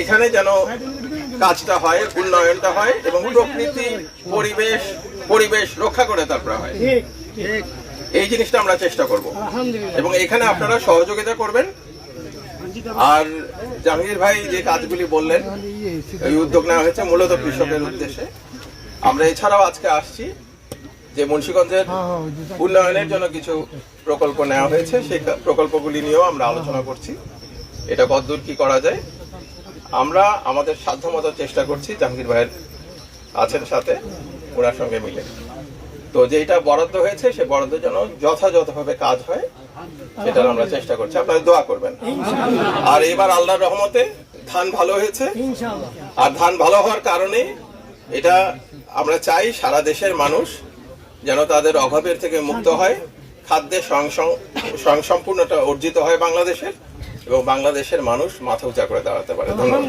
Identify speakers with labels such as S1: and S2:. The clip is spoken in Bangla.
S1: এখানে যেন কাজটা হয়, উন্নয়নটা হয় এবং প্রকৃতি, পরিবেশ পরিবেশ রক্ষা করে তারপরে হয়। এই জিনিসটা আমরা চেষ্টা করব। এবং এখানে আপনারা সহযোগিতা করবেন। আর জাহাঙ্গীর ভাই যে কাজগুলি বললেন, এই উদ্যোগ নেওয়া হয়েছে মূলত কৃষকের উদ্দেশ্যে। আমরা এছাড়াও আজকে আসছি যে মুন্সীগঞ্জের উন্নয়নের জন্য কিছু প্রকল্প নেওয়া হয়েছে। সেই প্রকল্পগুলি নিয়েও আমরা আলোচনা করছি। এটা কতদূর কি করা যায় আমরা আমাদের সাধ্যমতো চেষ্টা করছি জাহাঙ্গীর ভাইয়ের আছেন সাথে ওনার সঙ্গে মিলে। তো যেটা বরাদ্দ হয়েছে সে বরাদ্দ যেন যথাযথভাবে কাজ হয় সেটার আমরা চেষ্টা করছি। আপনারা দোয়া করবেন। আর এবার আল্লাহর রহমতে ধান ভালো হয়েছে। আর ধান ভালো হওয়ার কারণে এটা আমরা চাই সারা দেশের মানুষ যেন তাদের অভাবের থেকে মুক্ত হয় খাদ্যের স্বয়ংসম- স্বয়ংসম্পূর্ণতা অর্জিত হয় বাংলাদেশের। এবং বাংলাদেশের মানুষ মাথা উঁচা করে দাঁড়াতে পারে। ধন্যবাদ।